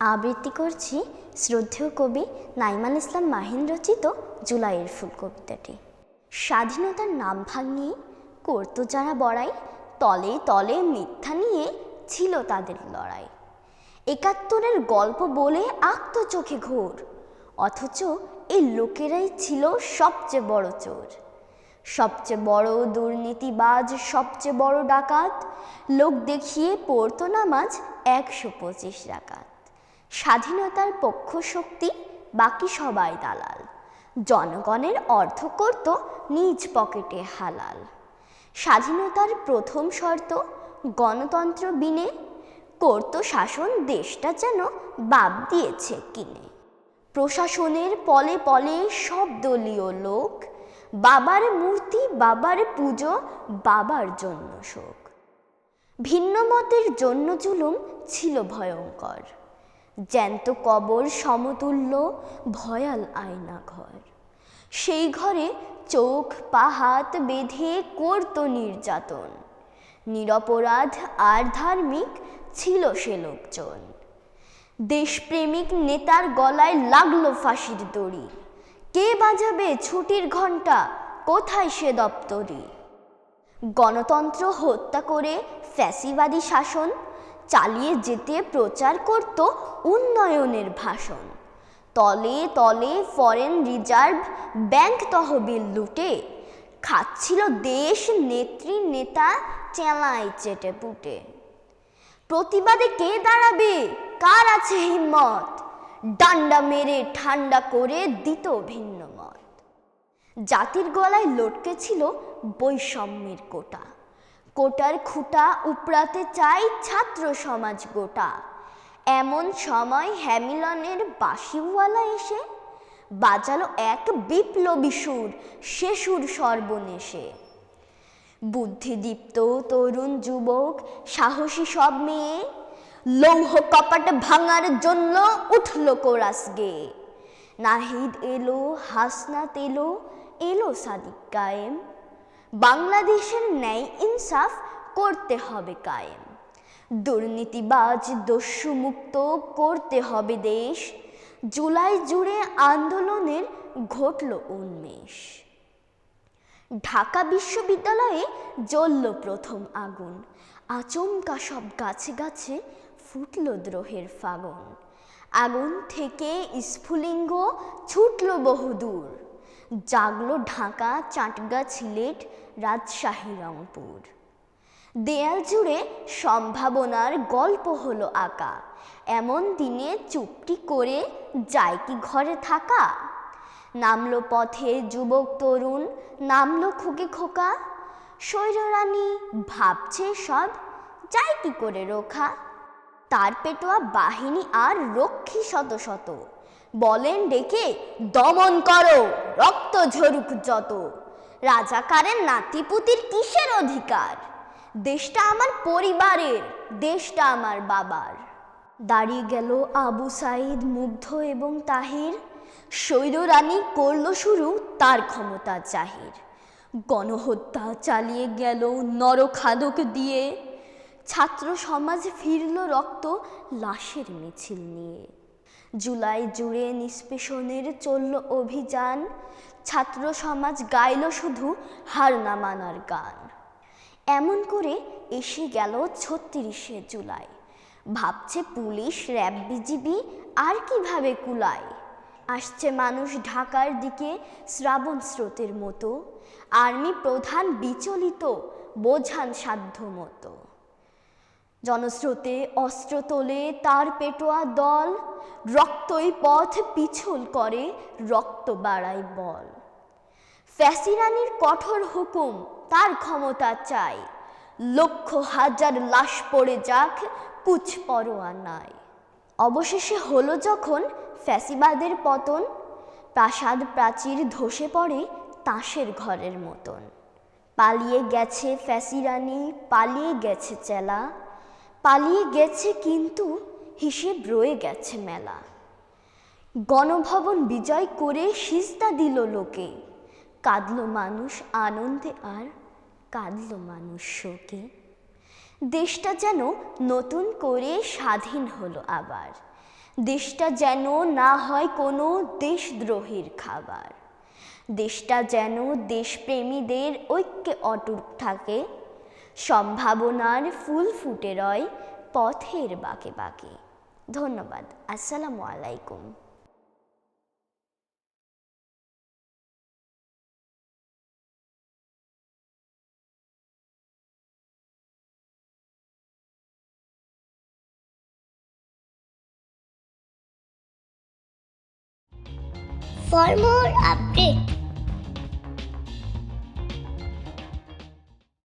আবৃত্তি করছি শ্রদ্ধেয় কবি নাইমান ইসলাম মাহিন রচিত জুলাইয়ের ফুল কবিতাটি স্বাধীনতার নাম ভাঙিয়ে করতো যারা বড়াই, তলে তলে মিথ্যা নিয়ে ছিল তাদের লড়াই। একাত্তরের গল্প বলে আঁকত চোখে ঘোর, অথচ এই লোকেরাই ছিল সবচেয়ে বড় চোর। সবচেয়ে বড় দুর্নীতিবাজ, সবচেয়ে বড় ডাকাত, লোক দেখিয়ে পড়তো নামাজ একশো পঁচিশ রাকাত। স্বাধীনতার পক্ষ শক্তি বাকি সবাই দালাল। জনগণের অর্থ করত নিজ পকেটে হালাল। স্বাধীনতার প্রথম শর্ত, গণতন্ত্র বিনে করত শাসন দেশটা যেন বাপ দিয়েছে কিনে। প্রশাসনের পলে পলে সব দলীয় লোক, বাবার মূর্তি, বাবার পুজো, বাবার জন্য শোক। ভিন্ন মতের জন্য জুলুম ছিল ভয়ঙ্কর। জ্যান্ত কবর সমতুল্য ভয়াল আয়না ঘর। সেই ঘরে চোখ পা হাত বেঁধে করত নির্যাতন। নিরপরাধ আর ধার্মিক ছিল সে লোকজন। দেশপ্রেমিক নেতার গলায় লাগল ফাঁসির দড়ি। কে বাজাবে ছুটির ঘণ্টা কোথায় সে দপ্তরি? গণতন্ত্র হত্যা করে ফ্যাসিবাদী শাসন চালিয়ে যেতে প্রচার করত উন্নয়নের ভাষণ। তলে তলে ফরেন রিজার্ভ ব্যাংক তহবিল লুটে। খাচ্ছিল দেশ নেত্রী নেতা চেলায় চেটে পুটে। প্রতিবাদে কে দাঁড়াবে? কার আছে হিম্মত? ডান্ডা মেরে ঠান্ডা করে দিত ভিন্ন মত। জাতির গলায় লটকে ছিল বৈষম্যের কোটা। কোটার খুঁটা উপড়াতে চাই ছাত্র সমাজ গোটা। এমন সময় হ্যামিলনের বাঁশিওয়ালা এসে বাজালো এক বিপ্লবী সুর, সে সুর সর্বনেশে। বুদ্ধিদীপ্ত তরুণ যুবক, সাহসী সব মেয়ে, লৌহ কপাট ভাঙার জন্য উঠল কোরাস গে। নাহিদ এলো, হাসনাত এলো এলো সাদিক কায়েম। বাংলাদেশের ন্যায় ইনসাফ করতে হবে কায়েম। দুর্নীতিবাজ, দস্যুমুক্ত করতে হবে দেশ। জুলাই জুড়ে আন্দোলনের ঘটল উন্মেষ। ঢাকা বিশ্ববিদ্যালয়ে জ্বলল প্রথম আগুন। আচমকা সব গাছে গাছে ফুটল দ্রোহের ফাগুন। আগুন থেকে স্ফুলিঙ্গ ছুটল বহুদূর। জাগলো ঢাকা, চাটগা, সিলেট, রাজশাহী, রংপুর। দেয়াল জুড়ে সম্ভাবনার গল্প হলো আঁকা। এমন দিনে চুপটি করে যায় কি ঘরে থাকা? নামলো পথে যুবক তরুণ, নামলো খুকে খোকা। শৈররানী ভাবছে সব, যায় কি করে রোখা? তার পেটোয়া বাহিনী আর রক্ষী শত শত। বলেন ডেকে দমন করো, রক্ত ঝরুক যত। রাজাকারের নাতিপুতির কিসের অধিকার? দেশটা আমার পরিবারের, দেশটা আমার বাবার। দাঁড়িয়ে গেল আবু সাইদ মুগ্ধ এবং তাহির। শৈররানী করল শুরু তার ক্ষমতা জাহির। গণহত্যা চালিয়ে গেল নরখাদক দিয়ে। ছাত্র সমাজ ফিরল রক্ত লাশের মিছিল নিয়ে। জুলাই জুড়ে নিষ্পেষণের চলল অভিযান। ছাত্র সমাজ গাইল শুধু হার না মানার গান। এমন করে এসে গেল ছত্রিশে জুলাই। ভাবছে পুলিশ, র্যাব, বিজিবি, আর কীভাবে কুলায়? আসছে মানুষ ঢাকার দিকে শ্রাবণ স্রোতের মতো। আর্মি প্রধান বিচলিত, বোঝান সাধ্য মতো। জনস্রোতে অস্ত্র তোলে তার পেটোয়া দল। রক্তই পথ পিছল করে, রক্ত বাড়ায় বল। ফ্যাসিরানির কঠোর হুকুম, তার ক্ষমতা চাই। লক্ষ হাজার লাশ পড়ে যাক কুচ পরোয়া নাই। অবশেষে হলো যখন ফ্যাসিবাদের পতন, প্রাসাদ প্রাচীর ধসে পড়ে তাসের ঘরের মতন। পালিয়ে গেছে ফ্যাসিরানি, পালিয়ে গেছে চেলা, পালিয়ে গেছে কিন্তু হিসেব রয়ে গেছে মেলা। গণভবন বিজয় করে সিজদা দিল লোকে। কাঁদলো মানুষ আনন্দে আর কাঁদলো মানুষ শোকে। দেশটা যেন নতুন করে স্বাধীন হলো আবার। দেশটা যেন না হয় কোনো দেশদ্রোহীর খাবার। দেশটা যেন দেশপ্রেমীদের ঐক্যে অটুট থাকে। সম্ভাবনার ফুল ফুটে রয় পথের বাঁকে বাঁকে। ধন্যবাদ আসসালামু আলাইকুম। For more updates,